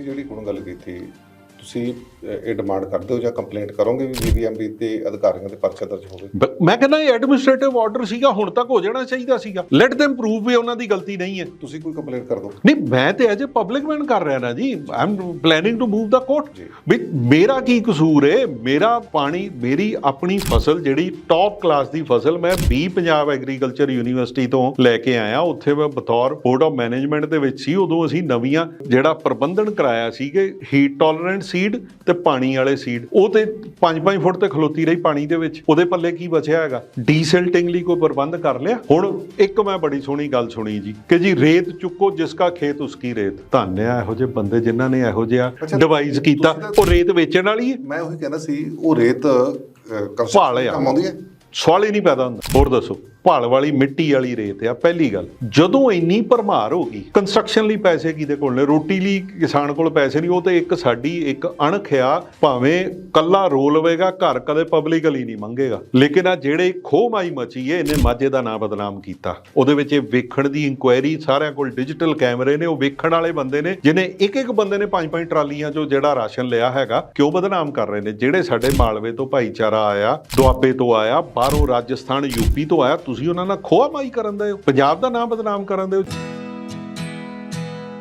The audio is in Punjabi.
ਤੁਸੀਂ ਜਿਹੜੀ ਹੁਣ ਗੱਲ ਕੀਤੀ ਤੁਸੀਂ ਇਹ ਡਿਮਾਂਡ ਕਰਦੇ ਹੋ ਜਾਂ ਕੰਪਲੇਂਟ ਕਰੋਗੇ ਵੀ ਬੀਬੀਐਮਬੀ ਤੇ ਅਧਿਕਾਰੀਆਂ ਦੇ ਪਰਚਾ ਦਰਜ ਹੋਵੇ ਬ- ਮੈਂ ਕਹਿੰਦਾ ਇਹ ਐਡਮਿਨਿਸਟ੍ਰੇਟਿਵ ਆਰਡਰ ਸੀਗਾ ਹੁਣ ਤੱਕ ਹੋ ਜਾਣਾ ਚਾਹੀਦਾ ਸੀਗਾ। ਲੈਟ them ਪ੍ਰੂਵ ਵੀ ਉਹਨਾਂ ਦੀ ਗਲਤੀ ਨਹੀਂ ਹੈ। ਤੁਸੀਂ ਕੋਈ ਕੰਪਲੇਂਟ ਕਰ ਦਿਓ। ਨਹੀਂ ਮੈਂ ਤੇ ਅਜੇ ਪਬਲਿਕ ਮੈਨ ਕਰ ਰਿਹਾ ਨਾ ਜੀ। I am planning to move the court. ਵੀ ਮੇਰਾ ਕੀ ਕਸੂਰ ਹੈ ਮੇਰਾ ਪਾਣੀ ਮੇਰੀ ਆਪਣੀ ਫਸਲ ਜਿਹੜੀ ਟੌਪ ਕਲਾਸ ਦੀ ਫਸਲ ਮੈਂ 20 ਪੰਜਾਬ ਐਗਰੀਕਲਚਰ ਯੂਨੀਵਰਸਿਟੀ ਤੋਂ ਲੈ ਕੇ ਆਇਆ। ਉੱਥੇ ਮੈਂ ਬਤੌਰ ਬੋਰਡ ਆਫ ਮੈਨੇਜਮੈਂਟ ਦੇ ਵਿੱਚ ਸੀ। ਉਦੋਂ ਅਸੀਂ ਨਵੀਆਂ ਜਿਹੜਾ ਪ੍ਰਬੰਧਨ ਕਰਾਇਆ ਸੀ ਕਿ ਹੀਟ ਟੋਲਰੈਂਟ ਸੀਡ ਤੇ ਪਾਣੀ ਵਾਲੇ ਸੀਡ ਉਹ ਤੇ 5-5 ਫੁੱਟ ਤੇ ਖਲੋਤੀ ਰਹੀ ਪਾਣੀ ਦੇ ਵਿੱਚ। ਉਹਦੇ ਪੱਲੇ ਕੀ ਬਚਿਆ ਹੈਗਾ? ਡੀਸਿਲਟਿੰਗ ਲਈ ਕੋਈ ਪ੍ਰਬੰਧ ਕਰ ਲਿਆ? ਹੁਣ ਇੱਕ ਮੈਂ ਬੜੀ ਸੋਹਣੀ ਗੱਲ ਸੁਣੀ ਜੀ ਕਿ ਜੀ ਰੇਤ ਚੁੱਕੋ ਜਿਸ ਕਾ ਖੇਤ ਉਸਕੀ ਰੇਤ। ਧੰਨ ਆ ਇਹੋ ਜਿਹੇ ਬੰਦੇ ਜਿਨ੍ਹਾਂ ਨੇ ਇਹੋ ਜਿਹਾ ਡਿਵਾਈਸ ਕੀਤਾ। ਉਹ ਰੇਤ ਵੇਚਣ ਵਾਲੀ ਹੈ? ਮੈਂ ਉਹੀ ਕਹਿੰਦਾ ਸੀ ਉਹ ਰੇਤ। ਕੰਮ ਆਉਂਦੀ ਹੈ? ਸਵਾਲ ਹੀ ਨਹੀਂ ਪੈਦਾ ਹੁੰਦਾ। ਹੋਰ ਦੱਸੋ। ਭਾਲ ਵਾਲੀ ਮਿੱਟੀ ਵਾਲੀ ਰੇਤ ਆ, ਪਹਿਲੀ ਗੱਲ। ਜਦੋਂ ਇੰਨੀ ਭਰਮਾਰ ਹੋ ਗਈ ਕੰਸਟਰਕਸ਼ਨ ਲਈ ਪੈਸੇ ਕਿਹਦੇ ਕੋਲ ਨੇ? ਰੋਟੀ ਲਈ ਕਿਸਾਨ ਕੋਲ ਪੈਸੇ ਨਹੀਂ, ਉਹ ਤੇ ਇੱਕ ਸਾਡੀ ਇੱਕ ਅਣਖ ਆ, ਭਾਵੇਂ ਕੱਲਾ ਰੋ ਲਵੇਗਾ ਘਰ ਕਦੇ ਪਬਲਿਕਲੀ ਨਹੀਂ ਮੰਗੇਗਾ। ਲੇਕਿਨ ਆ ਜਿਹੜੇ ਖੋਹ ਮਾਈ ਮਚੀ ਏ, ਇਹਨੇ ਮਾਝੇ ਦਾ ਨਾਂ ਬਦਨਾਮ ਕੀਤਾ। ਉਹਦੇ ਵਿੱਚ ਇਹ ਵੇਖਣ ਦੀ ਇਨਕੁਆਇਰੀ ਸਾਰਿਆਂ ਕੋਲ ਡਿਜੀਟਲ ਕੈਮਰੇ ਨੇ, ਉਹ ਵੇਖਣ ਵਾਲੇ ਬੰਦੇ ਨੇ ਜਿਨੇ ਇੱਕ ਇੱਕ ਬੰਦੇ ਨੇ ਪੰਜ ਪੰਜ ਟਰਾਲੀਆਂ ਚੋਂ ਜਿਹੜਾ ਰਾਸ਼ਨ ਲਿਆ ਹੈਗਾ, ਕਿਉਂ ਬਦਨਾਮ ਕਰ ਰਹੇ ਨੇ? ਜਿਹੜੇ ਸਾਡੇ ਮਾਲਵੇ ਤੋਂ ਭਾਈਚਾਰਾ ਆਇਆ, ਦੁਆਬੇ ਤੋਂ ਆਇਆ, ਬਾਹਰੋਂ ਰਾਜਸਥਾਨ, ਯੂਪੀ ਤੋਂ ਆਇਆ ਤੁਸੀਂ ਉਹਨਾਂ ਨਾਲ ਖੋਆ ਮਾਈ ਕਰਨ ਦੇ ਹੋ? ਪੰਜਾਬ ਦਾ ਨਾਮ ਬਦਨਾਮ ਕਰਨ ਦੇ ਹੋ?